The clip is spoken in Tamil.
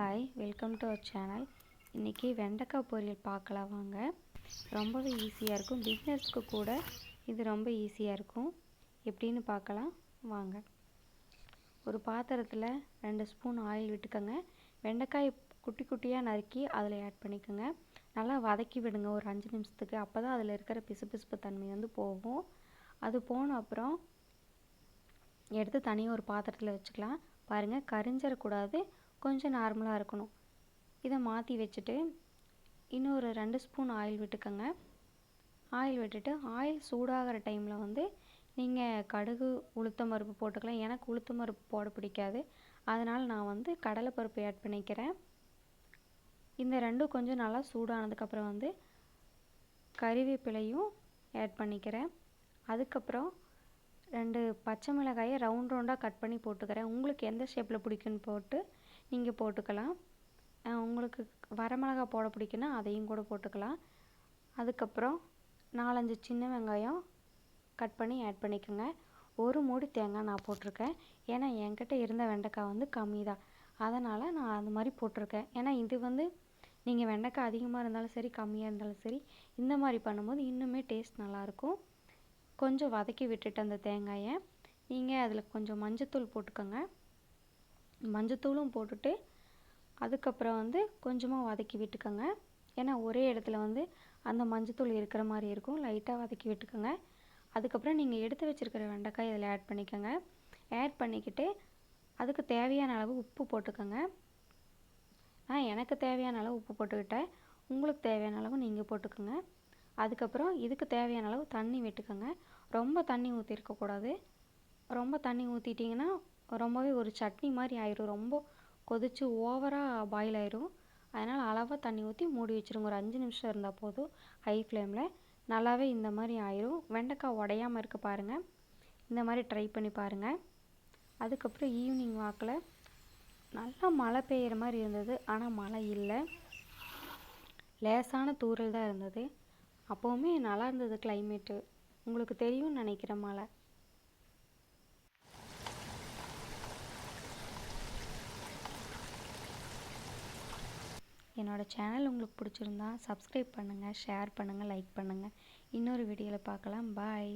Hi welcome to our channel இன்றைக்கி வெண்டைக்காய் பொரியல் பார்க்கலாம் வாங்க. ரொம்பவே ஈஸியாக இருக்கும். பிஸ்னஸ்க்கு கூட இது ரொம்ப ஈஸியாக இருக்கும். எப்படின்னு பார்க்கலாம். வாங்க. ஒரு பாத்திரத்தில் ரெண்டு ஸ்பூன் ஆயில் விட்டுக்கோங்க. வெண்டைக்காய் குட்டி குட்டியாக நறுக்கி அதில் ஆட் பண்ணிக்கோங்க. நல்லா வதக்கி விடுங்க. ஒரு அஞ்சு நிமிஷத்துக்கு. அப்போ தான் அதில் இருக்கிற பிசுபிசுப்பு தன்மை வந்து போகும். அது போன அப்புறம் எடுத்து தனியாக ஒரு பாத்திரத்தில் வச்சுக்கலாம். பாருங்கள் கரிஞ்சிடக்கூடாது கொஞ்சம் நார்மலாக இருக்கணும். இதை மாற்றி வச்சுட்டு இன்னொரு ரெண்டு ஸ்பூன் ஆயில் விட்டுக்கோங்க. ஆயில் விட்டுட்டு ஆயில் சூடாகிற டைமில் வந்து நீங்கள் கடுகு உளுத்தம் பருப்பு போட்டுக்கலாம். எனக்கு உளுத்தம் பருப்பு போட பிடிக்காது. அதனால் நான் வந்து கடலைப்பருப்பு ஆட் பண்ணிக்கிறேன். இந்த ரெண்டும் கொஞ்சம் நல்லா சூடானதுக்கப்புறம் வந்து கறிவேப்பிலையும் ஆட் பண்ணிக்கிறேன். அதுக்கப்புறம் ரெண்டு பச்சை மிளகாயை ரவுண்ட் ரவுண்டாக கட் பண்ணி போட்டுக்கிறேன். உங்களுக்கு எந்த ஷேப்பில் பிடிக்குன்னு போட்டு நீங்கள் போட்டுக்கலாம். உங்களுக்கு வரமிளகா போட பிடிக்குன்னா அதையும் கூட போட்டுக்கலாம். அதுக்கப்புறம் நாலஞ்சு சின்ன வெங்காயம் கட் பண்ணி ஆட் பண்ணிக்கோங்க. ஒரு மூடி தேங்காய் நான் போட்டிருக்கேன். ஏன்னா என்கிட்ட இருந்த வெண்டைக்காய் வந்து கம்மி தான் அதனால் நான் அந்த மாதிரி போட்டிருக்கேன். ஏன்னா இது வந்து நீங்கள் வெண்டைக்காய் அதிகமாக இருந்தாலும் சரி கம்மியாக இருந்தாலும் சரி இந்த மாதிரி பண்ணும்போது இன்னுமே டேஸ்ட் நல்லாயிருக்கும். கொஞ்சம் வதக்கி விட்டுட்டு அந்த தேங்காயை. நீங்கள் அதில் கொஞ்சம் மஞ்சத்தூள் போட்டுக்கோங்க. மஞ்சத்தூளும் போட்டுட்டு அதுக்கப்புறம் வந்து கொஞ்சமாக வதக்கி விட்டுக்கோங்க. ஏன்னா ஒரே இடத்துல வந்து அந்த மஞ்சத்தூள் இருக்கிற மாதிரி இருக்கும். லைட்டாக வதக்கி விட்டுக்கோங்க. அதுக்கப்புறம் நீங்கள் எடுத்து வச்சுருக்கிற வெண்டைக்காய் இதில் ஆட் பண்ணிக்கோங்க. ஆட் பண்ணிக்கிட்டு அதுக்கு தேவையான அளவு உப்பு போட்டுக்கோங்க. நான் எனக்கு தேவையான அளவு உப்பு போட்டுக்கிட்டேன். உங்களுக்கு தேவையான அளவு நீங்கள் போட்டுக்கோங்க. அதுக்கப்புறம் இதுக்கு தேவையான அளவு தண்ணி விட்டுக்கோங்க. ரொம்ப தண்ணி ஊற்றிருக்கக்கூடாது ரொம்ப தண்ணி ஊற்றிட்டிங்கன்னா ரொம்பவே ஒரு சட்னி மாதிரி ஆயிரும். ரொம்ப கொதித்து ஓவராக பாயில் ஆயிரும். அதனால் அளவாக தண்ணி ஊற்றி மூடி வச்சுருங்க. ஒரு அஞ்சு நிமிஷம் இருந்தால் போதும். ஹை ஃப்ளேமில் நல்லாவே இந்த மாதிரி ஆயிரும். வெண்டைக்காய் உடையாமல் இருக்க பாருங்கள் இந்த மாதிரி ட்ரை பண்ணி பாருங்கள் அதுக்கப்புறம் ஈவினிங் வாக்கில் நல்லா மழை பெய்கிற மாதிரி இருந்தது. ஆனால் மழை இல்லை. லேசான தூறல் தான் இருந்தது. அப்போவுமே நல்லா இருந்தது கிளைமேட்டு உங்களுக்கு தெரியும்னு நினைக்கிறேன் மழை. என்னோடய சேனல் உங்களுக்கு பிடிச்சிருந்தா சப்ஸ்கிரைப் பண்ணுங்கள் ஷேர் பண்ணுங்கள் லைக் பண்ணுங்கள் இன்னொரு வீடியோவில் பார்க்கலாம். பாய்